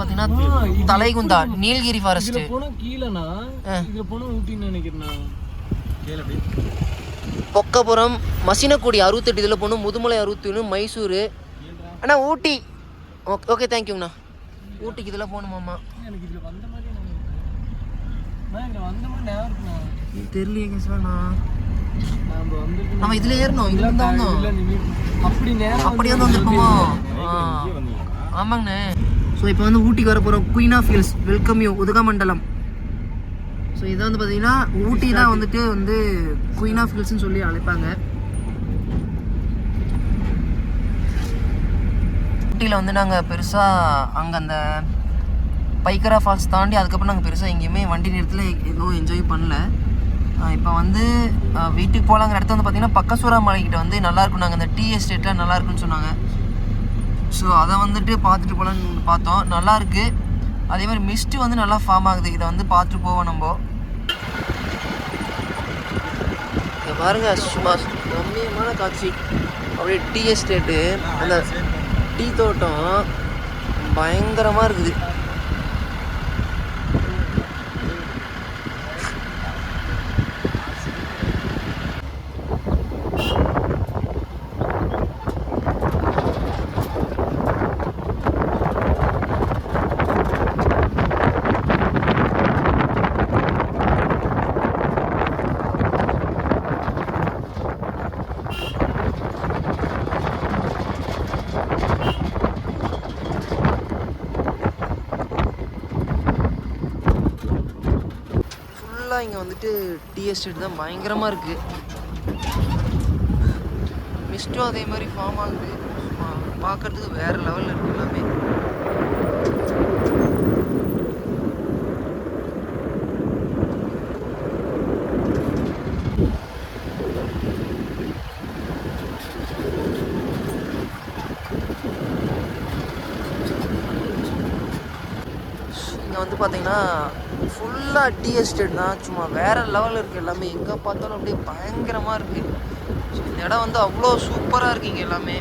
பார்த்தீங்கன்னா தலைகுந்தா நீலகிரி ஃபாரஸ்ட் கீழனா? இதுல போனா ஊட்டின்னு நினைக்கிறேன்? பொக்கபுரம் மசினக்குடி அறுபத்தெட்டு இதில் போகணும் முதுமலை அறுபத்தி ஒன்று மைசூர் அண்ணா ஊட்டி. ஓகே ஓகே தேங்க்யூங்கண்ணா ஊட்டிக்கு இதில் போகணுமாம்மா எனக்கு இதுல வந்த மாதிரி வந்திருக்கு நம்ம இதில் ஏறணும் இதுல இருந்து வந்தோம். அப்படி அப்படியே வந்து வந்திருப்போமோ. ஆமாங்கண்ணே. ஸோ இப்போ வந்து ஊட்டிக்கு வர போகிறோம் queen of hills welcome you Udhagamandalam. So இதை வந்து பார்த்தீங்கன்னா ஊட்டி தான் வந்துட்டு வந்து குயின் ஆஃப் ஹில்ஸ்னு சொல்லி அழைப்பாங்க. ஊட்டியில் வந்து நாங்கள் பெருசாக அங்கே அந்த பைக்கரா ஃபால்ஸ் தாண்டி அதுக்கப்புறம் நாங்கள் பெருசாக எங்கேயுமே வண்டி நிறுத்தத்தில் எதுவும் என்ஜாய் பண்ணல. இப்போ வந்து வீட்டுக்கு போகலாங்கிற இடத்த வந்து பார்த்தீங்கன்னா பக்கசூரா மலைக்கிட்ட வந்து நல்லா இருக்கும். நாங்கள் அந்த டீ எஸ்டேட்டில் நல்லா இருக்குன்னு சொன்னாங்க. ஸோ அதை வந்துட்டு பார்த்துட்டு போகலான்னு பார்த்தோம். நல்லா இருக்கு. அதே மாதிரி மிஸ்ட்டு வந்து நல்லா ஃபார்ம் ஆகுது. இதை வந்து பார்த்துட்டு போவோம் நம்ம. இதை பாருங்க சும்மா ரம்மியமான காட்சி. அப்படியே டீ எஸ்டேட்டு. அந்த டீ தோட்டம் பயங்கரமாக இருக்குது. ஃபுல்லாக இங்கே வந்துட்டு டீ எஸ்டேட் தான் பயங்கரமாக இருக்குது மிஸ்ட்டும் அதே மாதிரி ஃபார்ம் ஆகுது. பார்க்குறதுக்கு பார்க்கறதுக்கு வேறு லெவலில் இருக்குது எல்லாமே இங்கே வந்து பார்த்தீங்கன்னா ஃபுல்லாக டீ எஸ்டேட் தான். சும்மா வேறு லெவலில் இருக்குது எல்லாமே. எங்கே பார்த்தாலும் அப்படியே பயங்கரமாக இருக்குது ஸோ இந்த இடம் வந்து அவ்வளோ சூப்பராக இருக்குது இங்கே எல்லாமே.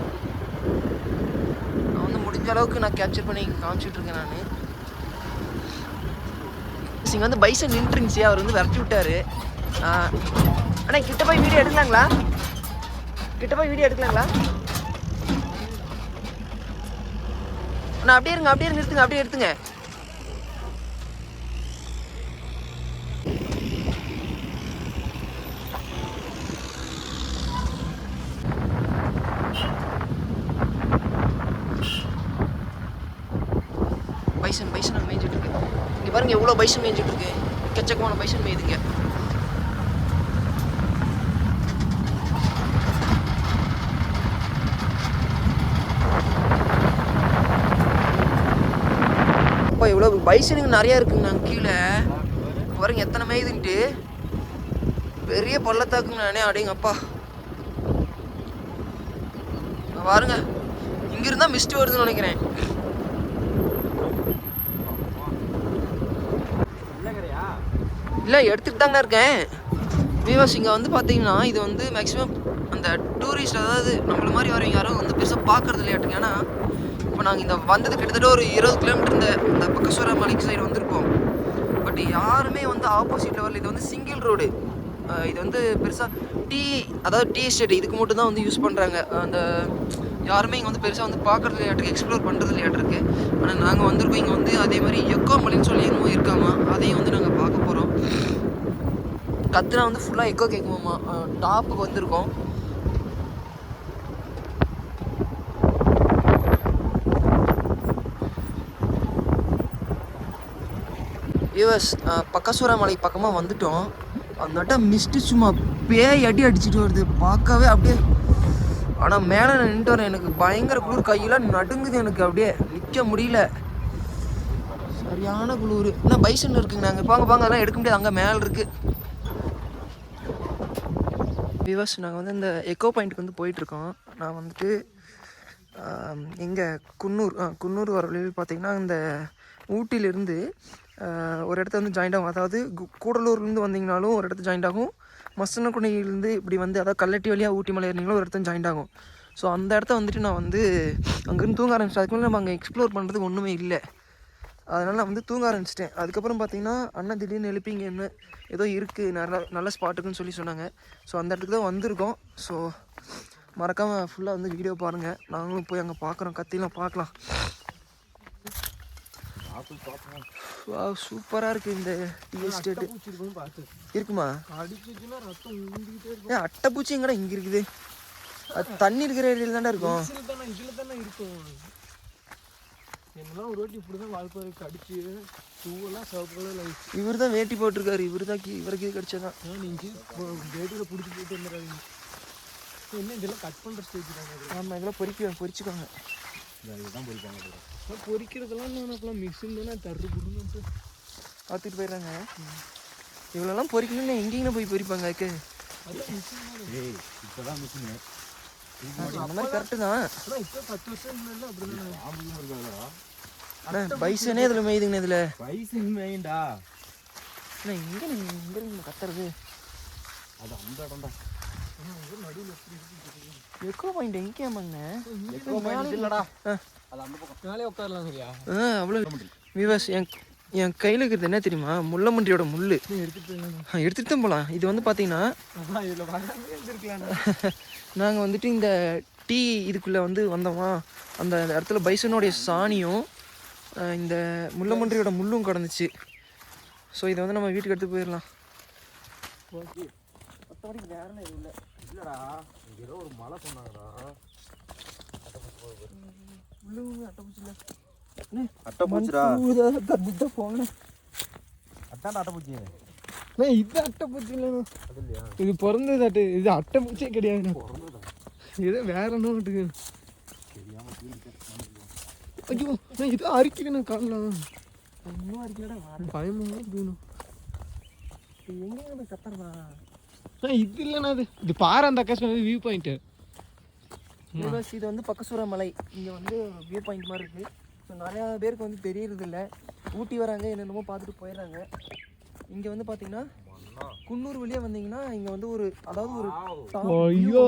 நான் வந்து முடிஞ்ச அளவுக்கு நான் கேப்சர் பண்ணி இங்கே காமிச்சிட்ருக்கேன் நான். இங்கே வந்து பைசன் நின்றுருந்துச்சு. அவர் வந்து விரட்டி விட்டாரு. அண்ணா கிட்ட போய் வீடியோ எடுக்கலாங்களா? கிட்ட போய் வீடியோ எடுக்கலாங்களா? அண்ணா அப்படியே இருங்க அப்படியே இருங்க அப்படியே எடுத்துங்க பைசன் பைசன் அங்கே மேய்ஞ்சிட்டு இருக்கு இங்கே பாருங்க எவ்வளோ பைசன் மேய்ஞ்சிட்டு இருக்கு. எக்கச்சக்கமான பைசன் மேயுதுங்க. அப்பா இவ்வளோ பைசனுங்க நிறையா இருக்குங்க நாங்கள் கீழே. பாருங்க எத்தனை மேயுதுன்ட்டு. பெரிய பள்ளத்தாக்குங்க நானே அடையுங்க அப்பா. பாருங்க இங்கிருந்தா மிஸ்ட் வருதுன்னு நினைக்கிறேன். இல்லை எடுத்துகிட்டு தாங்க இருக்கேன். விவாஸ் இங்கே வந்து பார்த்தீங்கன்னா இது வந்து மேக்ஸிமம் அந்த டூரிஸ்ட் அதாவது நம்மள மாதிரி வரவங்க யாரும் வந்து பெருசாக பார்க்கறது இல்லையாட்டுங்க ஏன்னா இப்போ நாங்கள் இந்த வந்தது கிட்டத்தட்ட ஒரு இருபது கிலோமீட்டர் இந்த இந்த பக்கஸ்வர மலைக்கு சைடு வந்திருக்கோம். பட் யாருமே வந்து ஆப்போசிட்டில் வரல இது வந்து சிங்கிள் ரோடு இது வந்து பெருசாக டீ அதாவது டீ எஸ்டேட் இதுக்கு மட்டும் தான் வந்து யூஸ் பண்ணுறாங்க அந்த யாருமே இங்கே வந்து பெருசாக வந்து பார்க்குறது இல்லையாட்டுக்கு எக்ஸ்ப்ளோர் பண்ணுறது இல்லையாட்டிருக்கு ஆனால் நாங்கள் வந்திருக்கோம் இங்கே வந்து அதே மாதிரி எக்கோ மலைன்னு சொல்லி என்னமோ இருக்காமா அதையும் வந்து நாங்கள் பார்க்க போகிறோம் கத்துனா வந்து ஃபுல்லாக எக்கோ கேட்குவோமா டாப்புக்கு வந்திருக்கோம். யூஎஸ் பக்கசூரா மலை பக்கமாக வந்துட்டோம். அந்த மிஸ்ட்டு சும்மா பேய் அடி அடிச்சுட்டு வருது. பார்க்கவே அப்படியே ஆனால் மேலே நான் நின்றுட்டு வரேன். எனக்கு பயங்கர குளிர். கையெல்லாம் நடுங்குது எனக்கு அப்படியே. நிற்க முடியல. சரியான குளிர். என்ன பைசன் இருக்குங்க நாங்கள் பாங்க பாங்க. அதெல்லாம் எடுக்க முடியாது. அங்கே மேலே இருக்குது விவாஸ் நாங்கள் வந்து இந்த எக்கோ பாயிண்ட்டுக்கு வந்து போயிட்டுருக்கோம். நான் வந்துட்டு எங்கே குன்னூர் ஆ, குன்னூர் வர வழியில் பார்த்தீங்கன்னா இந்த ஊட்டியிலேருந்து ஒரு இடத்த வந்து ஜாயிண்ட் ஆகும். அதாவது கு- கூடலூர்லேருந்து வந்தீங்கனாலும் ஒரு இடத்த ஜாயிண்ட் ஆகும். மசனக்குடியிலேருந்து இப்படி வந்து அதாவது கல்லட்டி வழியாக ஊட்டி மலை ஏறினீங்களும் ஒரு இடத்த ஜாயிண்ட் ஆகும். ஸோ அந்த இடத்த வந்துட்டு நான் வந்து அங்கேருந்து தூங்க ஆரம்பிச்சேன் அதுக்கு மேலே நம்ம அங்கே எக்ஸ்ப்ளோர் பண்ணுறதுக்கு ஒன்றுமே இல்லை. அதனால் நான் வந்து தூங்க ஆரம்பிச்சிட்டேன். அதுக்கப்புறம் பார்த்தீங்கன்னா அண்ணன் திடீர்னு எழுப்பிங்க என்ன ஏதோ இருக்குது நல்ல நல்ல ஸ்பாட்டுக்குன்னு சொல்லி சொன்னாங்க. ஸோ அந்த இடத்துக்கு தான் வந்திருக்கோம். ஸோ மறக்காமல் ஃபுல்லாக வந்து வீடியோ பாருங்கள் நாங்களும் போய் அங்கே பார்க்குறோம் கத்திலாம் பார்க்கலாம். வா சூப்பராக இருக்குது இந்த டீ பார்த்து இருக்குமா? ஏன் அட்டைப்பூச்சி எங்கடா இங்கே இருக்குது? அது தண்ணி இருக்கிற ஏரியாவில் தானே இருக்கும். இதில் தானே இதில் தானே இருக்கும். என்னெல்லாம் ஒரு வாட்டி இப்படி தான் வாழ்ப்பாரு கடிச்சு பூவெல்லாம் ஆயிடுச்சு இவர் தான் வேட்டி போட்டிருக்காரு. இவர் தான் இவருக்கு இது கிடச்சதான் நீங்கள் கேட்டில் பிடிச்சி போயிட்டு வந்துடாதீங்க. என்ன இதெல்லாம் கட் பண்ணுற ஸ்டேஜ் தானே ஆமாம் இதெல்லாம் பொறிக்க பொறிச்சுக்கோங்க. அது பொரிக்கிறதெல்லாம் நான் அப்பெல்லாம் மிஷின் தானே தர்று புடுன்னு பார்த்துட்டு போயிடுறாங்க. இவ்வளோலாம் பொறிக்கணும்னு எங்கேயும் போய் பொறிப்பாங்க அதுக்கு? அதான் மிஷின் தானே. அந்த மாதிரி கரெக்டு தான். இப்போ பத்து வருஷம் முன்னாடி அப்படி தானே. அண்ணா பைசனே இதில் மேயுதுங்கண்ணே இதில். பைசன் மெயின்டா அண்ணா இங்கே இங்கே இங்கே கத்துறது. அது அந்த இடம்டா எக்கோ பாயிண்ட் எங்கே ஆமாங்கண்ணே எக்கோ இல்லடா. ஆ. அது அந்த பக்கம். மேலே உட்காரலாம் சரியா? ஆ அவ்வளோ விவாஸ் என் என் கையில் இருக்கிறது என்ன தெரியுமா? முள்ளமண்டியோட முள் போயிடலாம் எடுத்துகிட்டு தான் போகலாம் இது வந்து பார்த்தீங்கன்னா நாங்கள் வந்துட்டு இந்த டீ இதுக்குள்ளே வந்து வந்தோமா? அந்த இடத்துல பைசனுடைய சாணியும் இந்த முள்ளமன்றியோட முள்ளும் கிடந்துச்சு. ஸோ இதை வந்து நம்ம வீட்டுக்கு எடுத்து போயிடலாம் ஓகே. மற்றபடி வேற எதுவும் இல்லை. இல்லடா இங்க ஏதோ ஒரு மலை சொன்னாங்கடா. முள்ளு அட்டைப்பூச்சி அட்டைப்பூச்சிடா. இல்லை போங்க அட்டாண்டா அட்டைப்பூச்சி. இது அட்டைப்பூச்சி இல்லைண்ணா அது இல்லையா? இது பிறந்தது அட்டை இது அட்டைப்பூச்சியே கிடையாதுண்ணா இது வேற என்ன தூங்கிட்டேன் ஐயோ நான் இது அரிக்கணும் காணலாம் பயமாக போகணும் எங்கே கத்துறதா இது இல்லைண்ணா அது இது பாரு அந்த அக்கா சொன்னது வியூ பாயிண்ட்டு இது வந்து பக்கசூர மலை இங்கே வந்து வியூ பாயிண்ட் மாதிரி இருக்குது ஸோ நிறையா பேருக்கு வந்து தெரியறது இல்ல. ஊட்டி வராங்க என்னென்னமோ பார்த்துட்டு போயிடுறாங்க. இங்கே வந்து பார்த்தீங்கன்னா குன்னூர் வழியாக வந்தீங்கன்னா இங்கே வந்து ஒரு அதாவது ஒரு ஐயோ.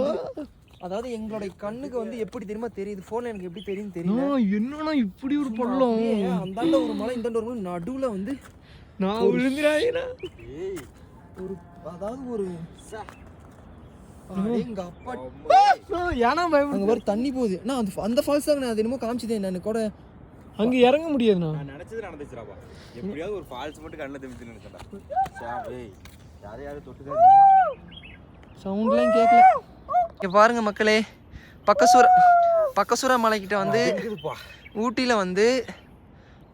அதாவது எங்களுடைய கண்ணுக்கு வந்து எப்படி தெரியுமா தெரியுது? ஃபோனில் எனக்கு எப்படி தெரியும்னு தெரியல. நான் என்னண்ணா இப்படி ஒரு பள்ளம்? அந்தாண்ட ஒரு மலை இந்தாண்ட ஒரு மலை நடுவில் வந்து நான் விழுந்துடாயினா ஒரு அதாவது ஒரு எங்க அப்பா ஏன்னா அங்கே ஒரு தண்ணி போகுது. நான் அந்த அந்த ஃபால்ஸ் தான் நான் அது என்னமோ காமிச்சதே நான் கூட அங்கே இறங்க முடியாதுண்ணா. நான் நினைச்சது நடந்துச்சுடாப்பா. எப்படியாவது ஒரு ஃபால்ஸ் மட்டும் கண்ணில் தெரிஞ்சு நினைச்சேன்டா. சே, ஏய் யாரை யாரும் தொட்டுக்காது சவுண்ட்லாம் கேட்கல இங்கே பாருங்க மக்களே பக்கசூர பக்கசூர மலைக்கிட்ட வந்து ஊட்டியில் வந்து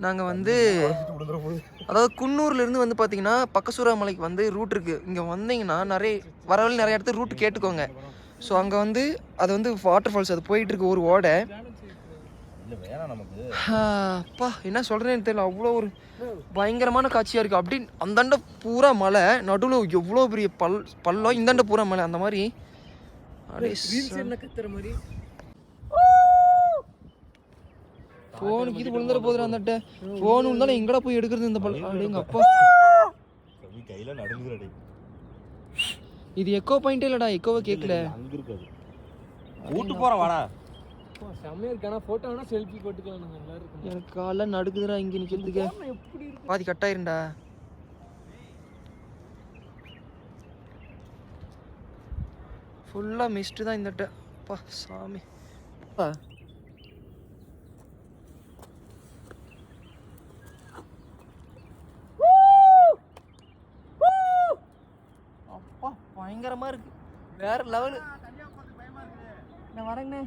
நாங்கள் வந்து அதாவது குன்னூர்லேருந்து வந்து பார்த்தீங்கன்னா பக்கசூரா மலைக்கு வந்து ரூட் இருக்குது இங்கே வந்தீங்கன்னா நிறைய வர வழி நிறைய இடத்துல ரூட் கேட்டுக்கோங்க. ஸோ அங்கே வந்து அது வந்து வாட்டர் ஃபால்ஸ் அது போயிட்டு இருக்கு ஒரு ஓடை. அப்பா என்ன சொல்கிறேன்னு தெரியல. அவ்வளோ ஒரு பயங்கரமான காட்சியாக இருக்குது அப்படி அந்தாண்ட பூரா மலை நடுவில் எவ்வளோ பெரிய பல் பள்ளம் இந்தாண்ட பூரா மலை அந்த மாதிரி. அப்படியே ரீல்ஸ் என்ன கத்துற மாதிரி ஃபோனுக்கு இது விழுந்துற போதுடா அந்தட்ட ஃபோன் இருந்தாலும் எங்கடா போய் எடுக்கிறது இந்த பல் அப்படிங்க அப்பா கவி கையில நடுங்குறடே இது எக்கோ பாயிண்டே இல்லடா எக்கோவை கேட்கல அங்க இருக்காது. கூட்டு போற வாடா. செம்மையா இருக்கு ஆனால் ஃபோட்டோ வேணா செல்ஃபி போட்டுக்கலாம் நாங்கள் நல்லா இருக்கும். எனக்கு காலைல நடுக்குதுடா இங்கே இருக்கு? பாதி கட் ஆயிருண்டா ஃபுல்லாக மிஸ்ட்டு தான் இந்த அப்பா சாமி அப்பா அப்பா பயங்கரமாக இருக்கு. வேற லெவலு நான் வரேங்கண்ணே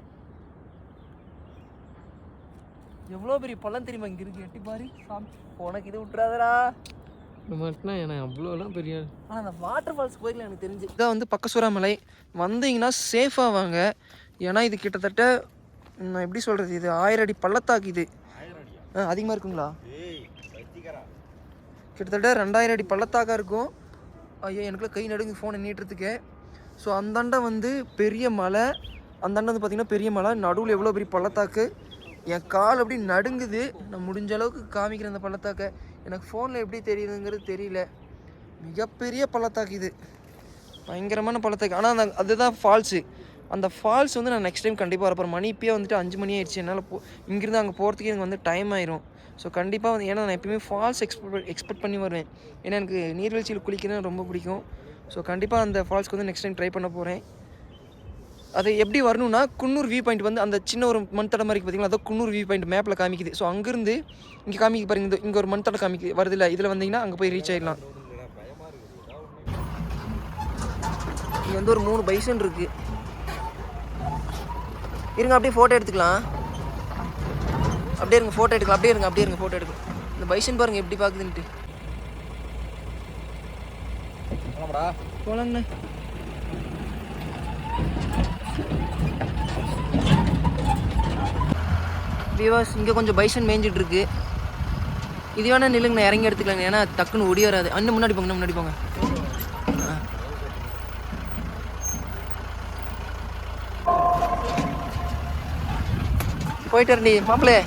எவ்வளோ பெரிய பள்ளம் தெரியுமா இங்கே இருக்கு? எட்டி பாரு சாமி. உனக்கு இது விட்டுறாதடா. மட்டும்னா எனக்கு அவ்வளோலாம் பெரிய ஆனால் அந்த வாட்டர் ஃபால்ஸ் போயிடல எனக்கு தெரிஞ்சு. இதான் வந்து பக்கசூரா மலை வந்தீங்கன்னா சேஃபாக வாங்க. ஏன்னா இது கிட்டத்தட்ட நான் எப்படி சொல்கிறது இது ஆயிரம் அடி பள்ளத்தாக்கு இது. ஆ அதிகமாக இருக்குங்களா? கிட்டத்தட்ட ரெண்டாயிரம் அடி பள்ளத்தாக்கா இருக்கும். ஐயோ எனக்குள்ள கை நடுங்கு ஃபோனை நீட்டுறதுக்கே. ஸோ அந்தாண்ட வந்து பெரிய மலை. அந்தாண்ட வந்து பார்த்திங்கன்னா பெரிய மலை. நடுவில் எவ்வளோ பெரிய பள்ளத்தாக்கு. என் கால் அப்படி நடுங்குது. நான் முடிஞ்ச அளவுக்கு காமிக்கிறேன் அந்த பள்ளத்தாக்கை. எனக்கு ஃபோனில் எப்படி தெரியுதுங்கிறது தெரியல. மிகப்பெரிய பள்ளத்தாக்கு இது. பயங்கரமான பள்ளத்தாக்கு. ஆனால் அந்த அதுதான் ஃபால்ஸு அந்த ஃபால்ஸ் வந்து நான் நெக்ஸ்ட் டைம் கண்டிப்பாக வரப்போகிறேன் மணி இப்போயே வந்துட்டு அஞ்சு மணி ஆயிடுச்சு. என்னால் போ இங்கேருந்து அங்கே போகிறதுக்கு எனக்கு வந்து டைம் ஆயிரும். ஸோ கண்டிப்பாக வந்து ஏன்னா நான் எப்பயுமே ஃபால்ஸ் எக்ஸ்பெக்ட் எக்ஸ்பெக்ட் பண்ணி வருவேன். ஏன்னா எனக்கு நீர்வீழ்ச்சியில் குளிக்கிறது ரொம்ப பிடிக்கும். ஸோ கண்டிப்பாக அந்த ஃபால்ஸ்க்கு வந்து நெக்ஸ்ட் டைம் ட்ரை பண்ண போகிறேன் அது எப்படி வரணும்னா குன்னூர் வியூ பாயிண்ட் வந்து அந்த சின்ன ஒரு மண் தடை மாதிரி பார்த்தீங்களா அதான் குன்னூர் வியூ பாயிண்ட் மேப்பில் காமிக்குது. ஸோ அங்கேருந்து இங்கே காமிக்கு பாருங்க இந்த இங்கே ஒரு மண் தடை காமிக்குது வருது இல்லை இதில் வந்தீங்கன்னா அங்கே போய் ரீச் ஆகிடலாம் இங்கே வந்து ஒரு மூணு பைசன் இருக்குது இருங்க அப்படியே ஃபோட்டோ எடுத்துக்கலாம். அப்படியே இருங்க ஃபோட்டோ எடுக்கலாம். அப்படியே இருங்க அப்படியே இருங்க ஃபோட்டோ எடுக்கலாம். இந்த பைசன் பாருங்க எப்படி பார்க்குதுன்ட்டு. போலாங்கண்ணே. விவாஸ் இங்கே கொஞ்சம் பைசன் மேய்ஞ்சிட்டு இருக்கு. இது வேணா நில்லுங்கண்ணா இறங்கி எடுத்துக்கலாங்க ஏன்னா டக்குன்னு ஒடி வராது. அண்ணன் முன்னாடி போங்க முன்னாடி போங்க. போயிட்டு வரண்டி மாப்பிள்ளை.